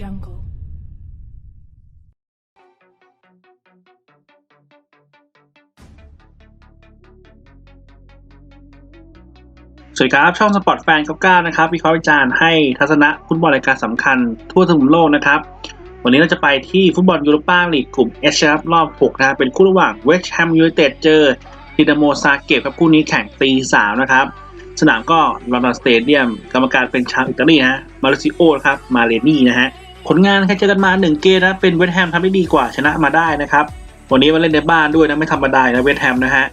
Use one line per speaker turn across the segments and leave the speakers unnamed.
jungle.
สวัสดีครับช่องสปอร์ตแฟน99นะครับวิเคราะห์วิจารณ์ให้ทัศนะฟุตบอลรายการสำคัญทั่วทั้งโลกนะครับ วันนี้เราจะไปที่ฟุตบอลยูโรปาลีกกลุ่ม H ครับรอบ6นะครับเป็นคู่ระหว่างเวสต์แฮมยูไนเต็ดเจอดินาโมซาเกตครับคู่นี้แข่งตี3นะครับ สนามก็ลอนดอนสเตเดียม กรรมการเป็นชาวอิตาลีฮะ มาริซิโอครับ มาเลนี่นะฮะ ผลงานแค่เจอกันมา 1 เกมนะ เป็นเวสต์แฮมทำได้ดีกว่าชนะมาได้นะครับ วันนี้มาเล่นในบ้านด้วยนะ ไม่ธรรมดานะเวสต์แฮมนะฮะ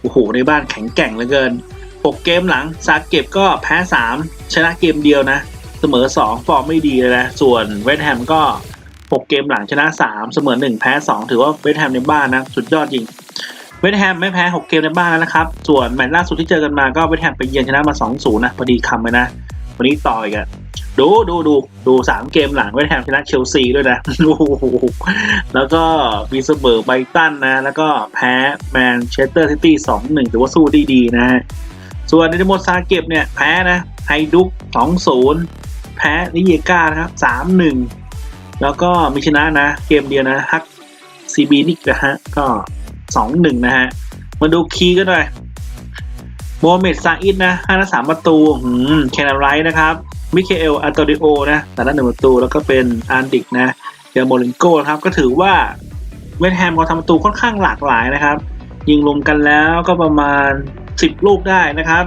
โอ้โห ในบ้านแข็งแกร่งเหลือเกิน 6 เกมหลังซาเก็บก็แพ้ 3 ชนะเกมเดียวนะ เสมอ 2 ฟอร์มไม่ดีเลยนะ ส่วนเวสต์แฮมก็ 6 เกมหลังชนะ 3 เสมอ 1 แพ้ 2 ถือว่าเวสต์แฮมในบ้านนะ สุดยอดจริง วสต์แฮมไม่แพ้ 6 เกมในบ้านแล้วนะครับ ส่วนแมตช์ล่าสุดที่เจอกันมาก็เวสต์แฮมไปเยือนชนะมา 2-0 นะพอดีคำเลยนะ วันนี้ต่ออีกอะดูดูดูดูสามเกมหลังเวสต์แฮมชนะเชลซีด้วยนะโอ้โหแล้วก็มีเสมอไบรตันนะ แล้วก็แพ้แมนเชสเตอร์ซิตี้2-1ถือว่าสู้ได้ดีนะฮะส่วนดินาโมซาเก็บเนี่ยแพ้นะไฮดุก2-0แพ้นิเยกานะครับ3-1แล้วก็มีชนะนะ เกมเดียวนะฮักซีบีนิกนะฮะก็ 2-1 นะฮะ มาดูคีย์กันหน่อยโมเมดซาอิดนะ5นัด3ประตูหืมแคนาไรท์นะครับมิเคเอลอัลโตดิโอนะแต่ละหนึ่งประตูแล้วก็เป็นอันดิกนะเดโมเลนโกนะครับ ก็ถือว่าเวสแฮมเขาทำประตูค่อนข้างหลากหลายนะครับ ยิงรวมกันแล้วก็ประมาณ 10 ลูกได้นะครับ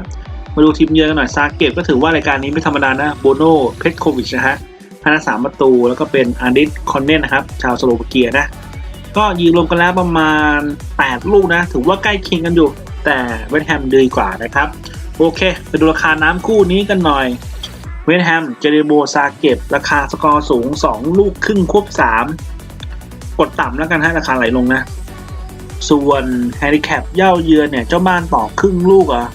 มาดูทีมเยือนกันหน่อยซาเก็บก็ถือว่ารายการนี้ไม่ธรรมดานะโบโนเพชโควิชนะฮะพานาสามประตูแล้วก็เป็นอันดิสคอนเนนนะครับ ชาวสโลวาเกียนะ ก็ยิงรวมกันแล้วประมาณ 8 ลูกนะ ถือว่าใกล้เคียงกันอยู่ แต่เวสต์แฮมดีกว่านะครับ โอเค ไปดูราคาน้ำคู่นี้กันหน่อย เวสต์แฮมเจเรโบซาเก็บ ราคาสกอร์สูง 2 ลูกครึ่งควบ 3 กดต่ำแล้วกันฮะราคาไหลลงนะ ส่วนแฮร์รี่แคปเย่าเยือนเนี่ย เจ้าบ้านต่อครึ่งลูกอะ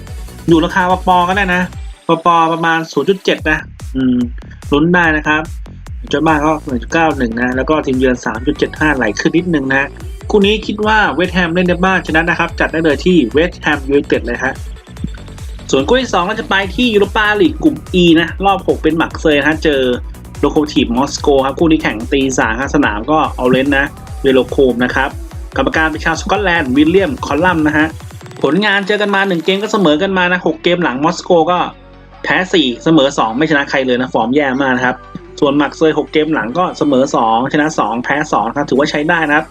อยู่ราคาปปอก็ได้นะปปอประมาณ 0.7 นะ อืมลุ้นได้นะครับ เจ้าบ้านก็1.91 นะ แล้วก็ทีมเยือน 3.75 ไหลขึ้นนิดนึงนะคู่นี้คิดว่าเวสต์แฮมเล่นในบ้านชนะนะครับ จัดได้เลยที่เวสต์แฮมยูไนเต็ดเลยฮะส่วนคู่ที่2เราจะไปที่ยูโรปาลีกกลุ่ม E นะ รอบ 6 เป็นหมักเซยนะเจอโลโคทีฟมอสโกครับ คู่นี้แข่งตีสามครับสนามก็เอาเลนนะเวโลโคมนะครับกรรมการเป็นชาวสกอตแลนด์วิลเลียมคอลลัมนะฮะผลงานเจอกันมา 1 เกมก็เสมอกันมานะ 6 เกมหลังมอสโกก็แพ้ 4 เสมอ 2 ไม่ชนะใครเลยนะ ฟอร์มแย่มากนะครับ ส่วนหมักเซย 6 เกมหลังก็เสมอ 2 ชนะ 2 แพ้2นะครับ ถือว่าใช้ได้นะครับ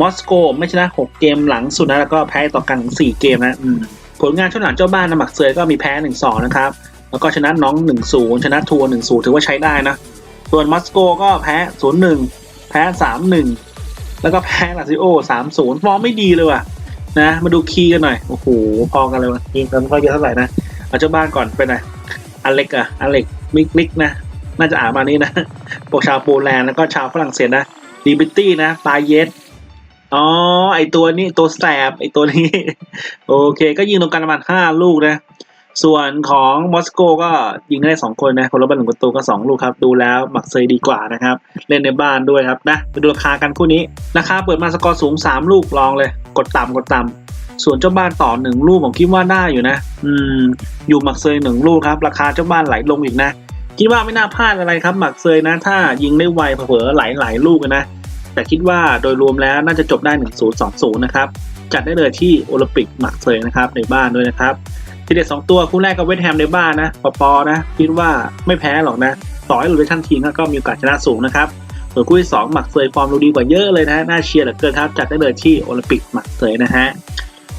มอสโกไม่ชนะ 6 เกมหลังสุดนะ แล้วก็แพ้ต่อกัน 4 เกมนะมผลงานช่วงหลังเจ้าบ้านนะหมักเซยก็มีแพ้ 1-2 นะครับ แล้วก็ชนะน้อง 1-0 ชนะทัวร์1-0 ถือว่าใช้ได้นะ ส่วนมอสโกก็แพ้ 0-1 แพ้ 3-1 แล้วก็แพ้ลาซิโอ 3-0 ฟอร์มไม่ดีเลยว่ะนะ มาดูคีย์กันหน่อย โอ้โห พอกันเลยว่ะยิงกันไม่ค่อยเยอะเท่าไหร่นะ เอาเจ้าบ้านก่อนไปไหนอเล็กอะอเล็กมิกมิกนะ น่าจะอ่านมานี้นะพวกชาวโปแลนด์แล้วก็ชาวฝรั่งเศสนะดีบิตี้นะปาเยสอ๋อ ไอตัวนี้ตัวแสบไอตัวนี้ โอเค ก็ยิงตรงกันประมาณห้าลูกนะ ส่วนของมอสโกก็ยิงได้สองคนนะ คนละบ้านหนึ่งประตูก็สองลูกครับ ดูแล้วหมักเซยดีกว่านะครับ เล่นในบ้านด้วยครับนะไปดูราคากันคู่นี้ ราคาเปิดมาสกอร์สูง3ลูกลองเลย กดต่ำกดต่ำส่วนเจ้าบ้านต่อหนึ่งลูกผมคิดว่าได้อยู่นะ อืม อยู่หมักเซยหนึ่งลูกครับ ราคาเจ้าบ้านไหลลงอีกนะ คิดว่าไม่น่าพลาดอะไรครับหมักเซยนะ ถ้ายิงได้ไวเผลอๆไหลหลายลูกนะ แต่คิดว่าโดยรวมแล้วน่าจะจบได้ 1 0 2 0 นะครับ จัดได้เลยที่โอลิมปิกหมักเซยนะครับในบ้านด้วยนะครับทีเด็ดสองตัวคู่แรกกับเวสแฮมในบ้านนะปอปอนะ คิดว่าไม่แพ้หรอกนะ ต่อให้โรเทชั่นทีมก็มีโอกาสชนะสูงนะครับส่วนคู่ที่สองหมักเซยฟอร์มดูดีกว่าเยอะเลยนะน่าเชียร์เหลือเกินครับจัดได้เลยที่โอลิมปิกหมักเซยนะฮะ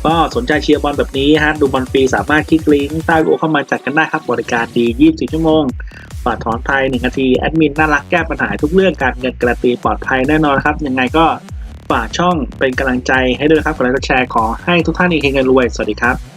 ก็สนใจเชียร์บอลแบบนี้ฮะดูบอลฟรีสามารถคลิกลิงก์ใต้วิดีโอเข้ามาจัดกันได้ครับบริการดี 24 ชั่วโมงฝากถอนไทย1นาทีแอดมินน่ารักแก้ปัญหาทุกเรื่องการเงินกระตีปลอดภัยแน่นอนครับ ยังไงก็ฝากช่องเป็นกำลังใจให้ด้วยครับกดไลค์กดแชร์ขอให้ทุกท่านเฮงเงินรวย สวัสดีครับ